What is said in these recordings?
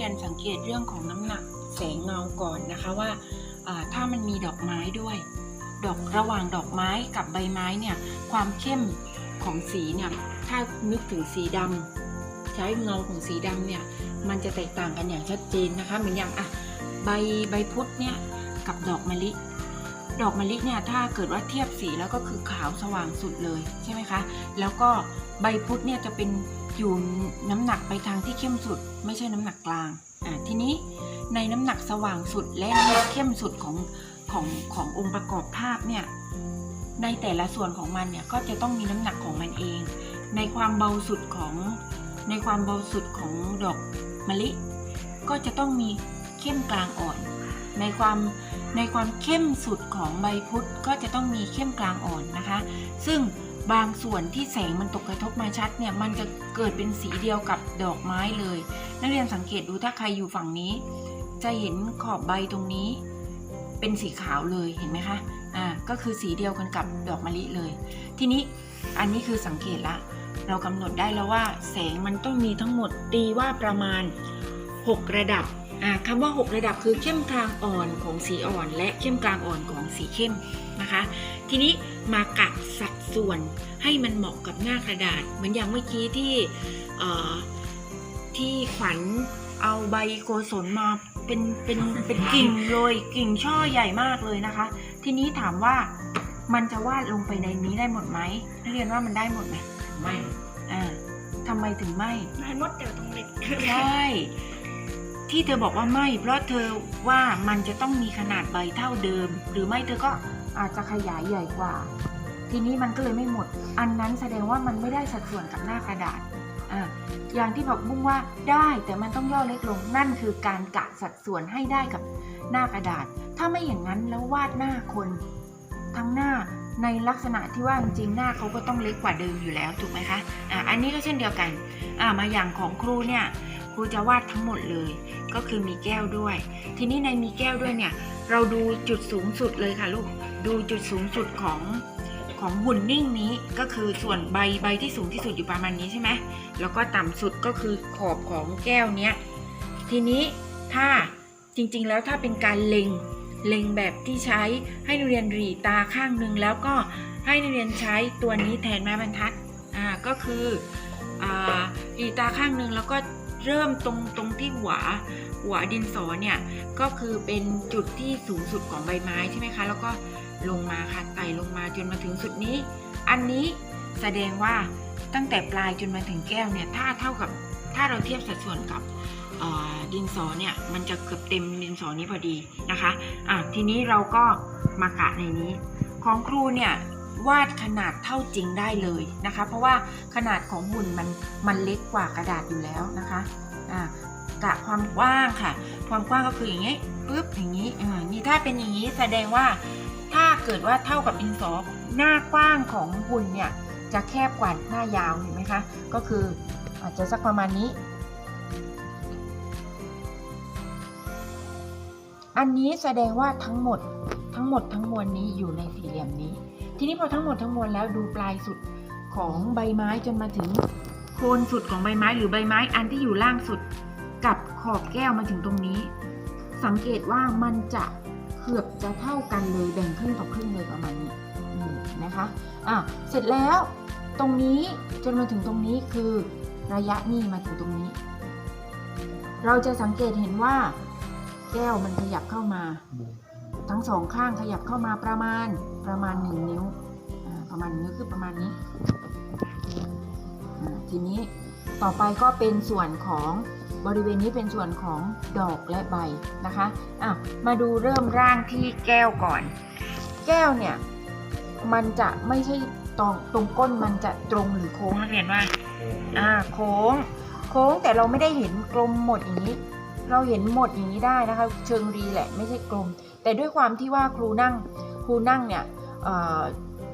รียนสังเกตเรื่องของน้ำหนักแสงเงาก่อนนะคะว่าถ้ามันมีดอกไม้ด้วย ดอกระหว่างดอกไม้กับใบไม้เนี่ยความเข้มของสีเนี่ยถ้านึกถึงสีดำใช้เงาของสีดำเนี่ยมันจะแตกต่างกันอย่างชัดเจนนะคะเหมือนอย่างอะใบใบพุธเนี่ยกับดอกมะลิ ดอกมะลิเนี่ยถ้าเกิดว่าเทียบสีแล้วก็คือขาวสว่างสุดเลยใช่ไหมคะแล้วก็ใบพุธเนี่ยจะเป็น อยู่น้ำหนักไปทางที่เข้มสุด ไม่ใช่น้ำหนักกลางอะทีนี้ในน้ำหนักสว่างสุดและน้ำหนักเข้มสุดของของขององค์ประกอบภาพเนี่ยในแต่ละส่วนของมันเนี่ยก็จะต้องมีน้ำหนักของมันเอง ในความเบาสุดของในความเบาสุดของดอกมะลิ ก็จะต้องมีเข้มกลางอ่อน ในความในความเข้มสุดของใบพุทธก็จะต้องมีเข้มกลางอ่อนนะคะ ซึ่ง บางส่วนที่แสงมันตกกระทบมาชัดเนี่ยมันจะเกิดเป็นสีเดียวกับดอกไม้เลย นักเรียนสังเกตดูถ้าใครอยู่ฝั่งนี้ จะเห็นขอบใบตรงนี้ เป็นสีขาวเลยเห็นไหมคะอ่าก็คือสีเดียวกันกับดอกมะลิเลย ทีนี้อันนี้คือสังเกตละ เรากำหนดได้แล้วว่า แสงมันต้องมีทั้งหมดตีว่าประมาณ 6 ระดับ คำว่า 6 ระดับคือเข้มกลางอ่อนของสีอ่อน และเข้มกลางอ่อนของสีเข้มนะคะ ทีนี้มากะสัดส่วนให้มันเหมาะกับหน้ากระดาษ เหมือนอย่างเมื่อกี้ที่เอ่อที่ขวัญเอาใบโกศลมาเป็นเป็นเป็นกิ่งเลยกิ่งช่อใหญ่มากเลยนะคะ ทีนี้ถามว่ามันจะวาดลงไปในนี้ได้หมดไหมนักเรียนว่ามันได้หมดไหมไม่อ่าทำไมถึงไม่มันมดเดี๋ยวตรงเล็กใช่ ที่เธอบอกว่าไม่ เพราะเธอว่ามันจะต้องมีขนาดใบเท่าเดิม หรือไม่เธอก็อาจจะขยายใหญ่กว่า ทีนี้มันก็เลยไม่หมด อันนั้นแสดงว่ามันไม่ได้สัดส่วนกับหน้ากระดาษออย่างที่บอกบุ้งว่าได้แต่มันต้องย่อเล็กลงนั่นคือการกะสัดส่วนให้ได้กับหน้ากระดาษ ถ้าไม่อย่างนั้นแล้ววาดหน้าคน ทั้งหน้าในลักษณะที่ว่าจริงหน้าเขาก็ต้องเล็กกว่าเดิมอยู่แล้วถูกไหมคะอ่าอันนี้ก็เช่นเดียวกันอ่ามาอย่างของครูเนี่ย รูจะวาดทั้งหมดเลย ก็คือมีแก้วด้วย ทีนี้ในมีแก้วด้วยเนี่ย เราดูจุดสูงสุดเลยค่ะลูก ดูจุดสูงสุดของของหุ่นนิ่งนี้ก็คือส่วนใบใบที่สูงที่สุดอยู่ประมาณนี้ใช่ไหมแล้วก็ต่ำสุดก็คือขอบของแก้วเนี้ย ทีนี้ถ้าจริงๆแล้วถ้าเป็นการเล็งเล็งแบบที่ใช้ให้นักเรียนรีตาข้างหนึ่งแล้วก็ให้นักเรียนใช้ตัวนี้แทนไม้บรรทัดอ่าก็คืออ่ารีตาข้างหนึ่งแล้วก็ เริ่มตรงตรงที่หัวหัวดินสอเนี่ยก็คือเป็นจุดที่สูงสุดของใบไม้ใช่ไหมคะ แล้วก็ลงมาค่ะไต่ลงมาจนมาถึงสุดนี้ อันนี้แสดงว่าตั้งแต่ปลายจนมาถึงแก้วเนี่ยถ้าเท่ากับถ้าเราเทียบสัดส่วนกับดินสอเนี่ยมันจะเกือบเต็มดินสอนี้พอดีนะคะอะทีนี้เราก็มากะในนี้ ของครูเนี่ย วาดขนาดเท่าจริงได้เลยนะคะ เพราะว่าขนาดของหุ่นมันมันเล็กกว่ากระดาษอยู่แล้วนะคะอ่ากะความกว้างค่ะ ความกว้างก็คืออย่างนี้ปุ๊บอย่างนี้อ่านี่ถ้าเป็นอย่างนี้แสดงว่าถ้าเกิดว่าเท่ากับดินสอหน้ากว้างของหุ่นเนี่ยจะแคบกว่าหน้ายาวเห็นไหมคะ ก็คืออาจจะสักประมาณนี้ อันนี้แสดงว่าทั้งหมดทั้งหมดทั้งมวลนี้อยู่ในสี่เหลี่ยมนี้ ทีนี้พอทั้งหมดทั้งมวลแล้วดูปลายสุดของใบไม้จนมาถึงโคนสุดของใบไม้หรือใบไม้อันที่อยู่ล่างสุดกับขอบแก้วมาถึงตรงนี้ สังเกตว่ามันจะเกือบจะเท่ากันเลยแบ่งครึ่งต่อครึ่งเลยประมาณนี้นะคะอะเสร็จแล้วตรงนี้จนมาถึงตรงนี้คือระยะนี่มาถึงตรงนี้ เราจะสังเกตเห็นว่า แก้วมันขยับเข้ามา ทั้งสองข้างขยับเข้ามาประมาณประมาณหนึ่งนิ้วอ่าประมาณนิ้วคือประมาณนี้อ่าทีนี้ต่อไปก็เป็นส่วนของบริเวณนี้เป็นส่วนของดอกและใบนะคะอะมาดูเริ่มร่างที่แก้วก่อน แก้วเนี่ย มันจะไม่ใช่ตรงตรงก้นมันจะตรงหรือโค้งนักเรียนว่าอ่าโค้ง โค้งแต่เราไม่ได้เห็นกลมหมดอย่างนี้ เราเห็นหมดอย่างนี้ได้นะคะ เชิงรีแหละไม่ใช่กลม แต่ด้วยความที่ว่าครูนั่งครูนั่งเนี่ยเอ่อ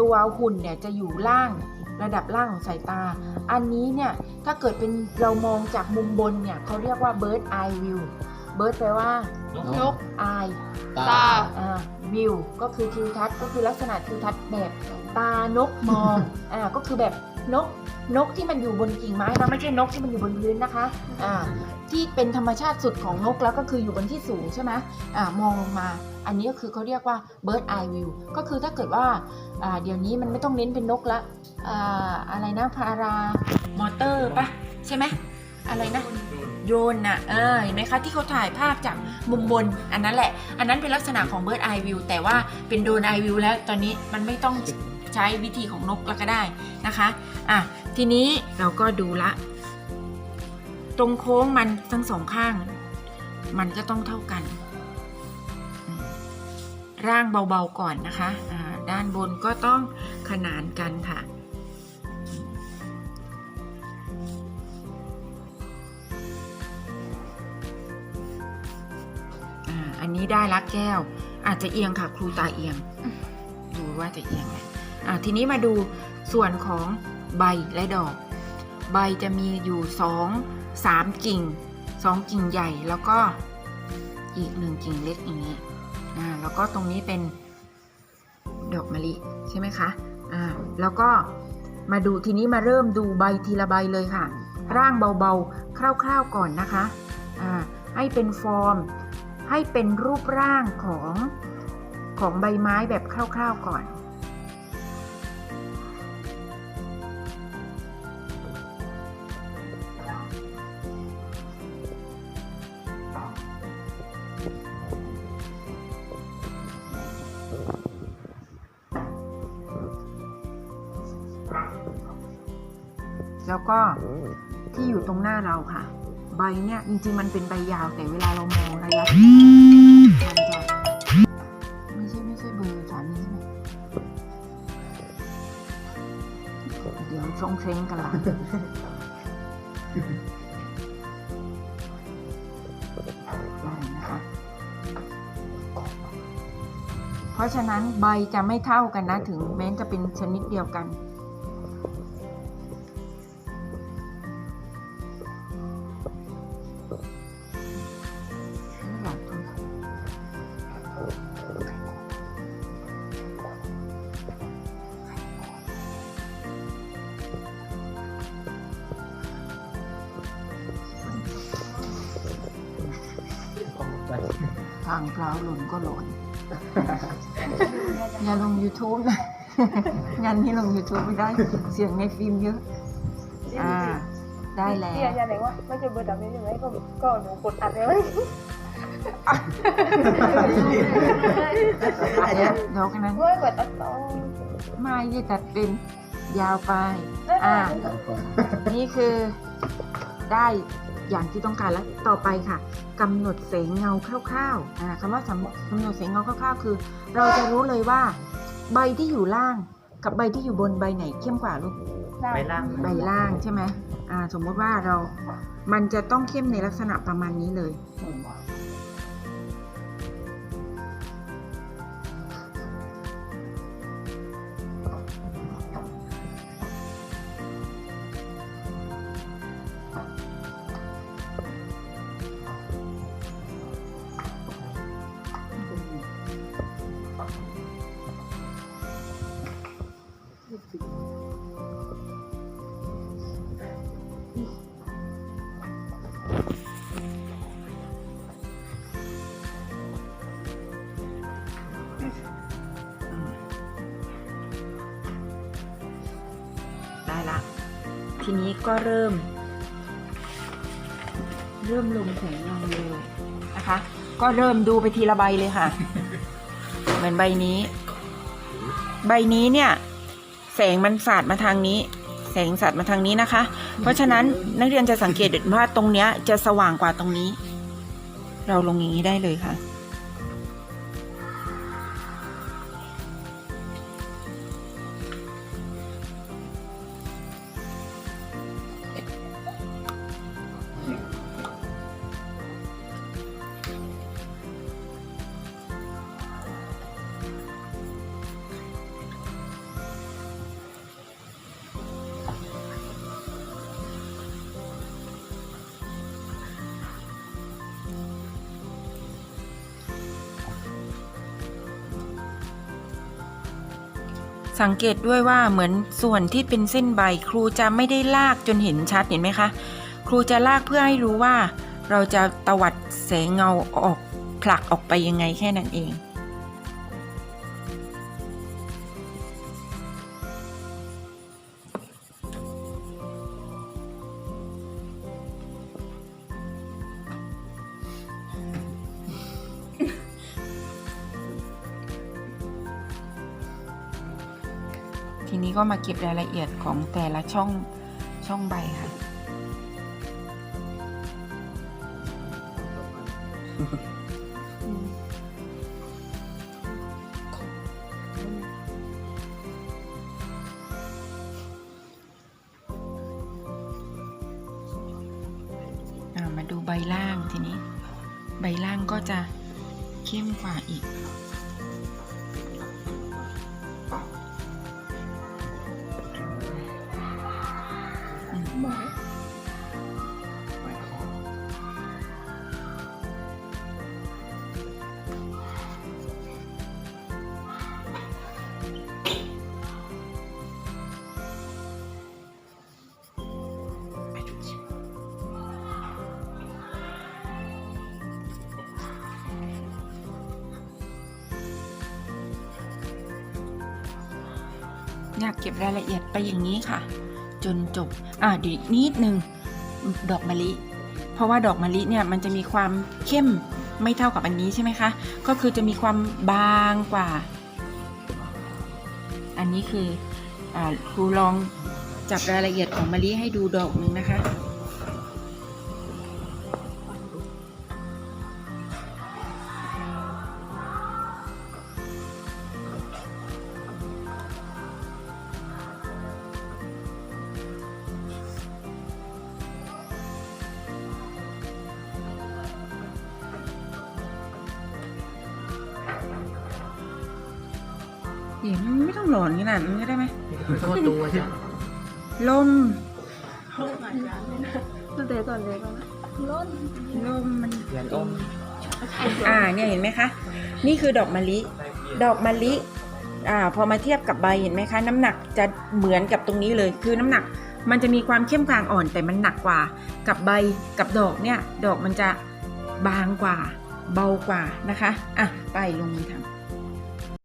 ตัวหุ่นเนี่ยจะอยู่ล่างระดับล่างของสายตา อันนี้เนี่ยถ้าเกิดเป็นเรามองจากมุมบนเนี่ยเขาเรียกว่า bird eye view bird แปลว่านก eye ตาอ่า view ก็คือทิวทัศน์ก็คือลักษณะทิวทัศน์แบบตานกมอง อ่า ก็คือแบบนก นกที่มันอยู่บนกิ่งไม้นะไม่ใช่นกที่มันอยู่บนพื้นนะคะอ่าที่เป็นธรรมชาติสุดของนกแล้วก็คืออยู่บนที่สูงใช่ไหมอ่ามองลงมา อันนี้ก็คือเขาเรียกว่า bird eye view ก็คือถ้าเกิดว่าอ่าเดี๋ยวนี้มันไม่ต้องเน้นเป็นนกละอ่าอะไรนะพารามอเตอร์ปะใช่ไหมอะไรนะโดรนน่ะเออเห็นไหมคะที่เขาถ่ายภาพจากมุมบน อันนั้นแหละ อันนั้นเป็นลักษณะของ bird eye view แต่ว่าเป็น drone eye view แล้วตอนนี้มันไม่ต้อง ใช้วิธีของนกแล้วก็ได้นะคะอะทีนี้เราก็ดูละ ตรงโค้งมันทั้งสองข้าง มันก็ต้องเท่ากัน ร่างเบาๆก่อนนะคะด้านบนก็ต้องขนานกันค่ะอันนี้ได้ละแก้ว อาจจะเอียงค่ะ ครูตาเอียง ดูว่าจะเอียงไหม อ่าทีนี้มาดูส่วนของใบและดอก ใบจะมีอยู่สองสามกิ่งสองกิ่งใหญ่แล้วก็อีกหนึ่งกิ่งเล็กอย่างนี้อ่าแล้วก็ตรงนี้เป็นดอกมะลิใช่ไหมคะอ่าแล้วก็มาดูทีนี้มาเริ่มดูใบทีละใบเลยค่ะ ร่างเบาๆ คร่าวๆก่อนนะคะอ่าให้เป็นฟอร์ม ให้เป็นรูปร่างของของใบไม้แบบคร่าวๆก่อน ก็ที่อยู่ตรงหน้าเราค่ะ ใบเนี่ยจริงๆมันเป็นใบยาว แต่เวลาเรามองระยะมันจะไม่ใช่ไม่ใช่เบอร์สามีใช่ไหมเดี๋ยวชงเช้งกันละได้นะคะเพราะฉะนั้นใบจะไม่เท่ากันนะถึงแม้จะเป็นชนิดเดียวกัน ทางเท้าหล่นก็หล่นอย่าลง YouTube นะ งานนี้ลง YouTube ไม่ได้ เสียงในฟิล์มเยอะ อ่า ได้แล้วเฮียอย่าไหนว่าไม่ใช่เบอร์ดำนี้ใช่ไหมก็ก็หนูกดอัดเลยไหมเดี๋ยวเดี๋ยวกันนั้นเว้ยกดอัดต่อไม่ได้ตัดเป็นยาวไป อ่า นี่คือได้ อย่างที่ต้องการแล้วต่อไปค่ะกำหนดแสงเงาคร่าวๆอ่าคำว่าสำกำหนดแสงเงาคร่าวๆ คือ เราจะรู้เลยว่า ใบที่อยู่ล่างกับใบที่อยู่บนใบไหนเข้มกว่าลูกไปล่างใบล่างใช่ไหมอ่าสมมติว่าเรามันจะต้องเข้มในลักษณะประมาณนี้เลย นี้ก็เริ่ม เริ่มลงแสงเงาเลยนะคะ ก็เริ่มดูไปทีละใบเลยค่ะ เหมือนใบนี้ ใบนี้เนี่ย แสงมันสาดมาทางนี้ แสงสาดมาทางนี้นะคะ เพราะฉะนั้นนักเรียนจะสังเกตเห็นว่าตรงเนี้ยจะสว่างกว่าตรงนี้ เราลงอย่างนี้ได้เลยค่ะ สังเกตด้วยว่าเหมือนส่วนที่เป็นเส้นใบ ครูจะไม่ได้ลากจนเห็นชัดเห็นไหมคะ ครูจะลากเพื่อให้รู้ว่า เราจะตวัดแสงเงาออกผลักออกไปยังไงแค่นั้นเอง นี้ก็มาเก็บรายละเอียดของแต่ละช่องช่องใบค่ะ มาดูใบล่างทีนี้ ใบล่างก็จะเข้มกว่าอีก อยากเก็บรายละเอียดไปอย่างนี้ค่ะ จนจบอ่าเดี๋ยวอีกนิดนึงดอกมะลิ เพราะว่าดอกมะลิเนี่ยมันจะมีความเข้มไม่เท่ากับอันนี้ใช่ไหมคะ ก็คือจะมีความบางกว่า อันนี้คืออ่าครูลองจับรายละเอียดของมะลิให้ดูดอกหนึ่งนะคะ เดี๋ยวมันไม่ต้องหลอนขนาดนั้นก็ได้ไหมโทษตัวจ้ะลมตั้งแต่ตอนเด็กแล้วนะร้อนลมมันเรียนอมอ่าเนี่ยเห็นไหมคะ นี่คือดอกมะลิ ดอกมะลิอ่าพอมาเทียบกับใบเห็นไหมคะ น้ำหนักจะเหมือนกับตรงนี้เลย คือน้ำหนักมันจะมีความเข้มกลางอ่อนแต่มันหนักกว่า กับใบกับดอกเนี่ย ดอกมันจะบางกว่า เบากว่านะคะ อะ ไปลงมือทำ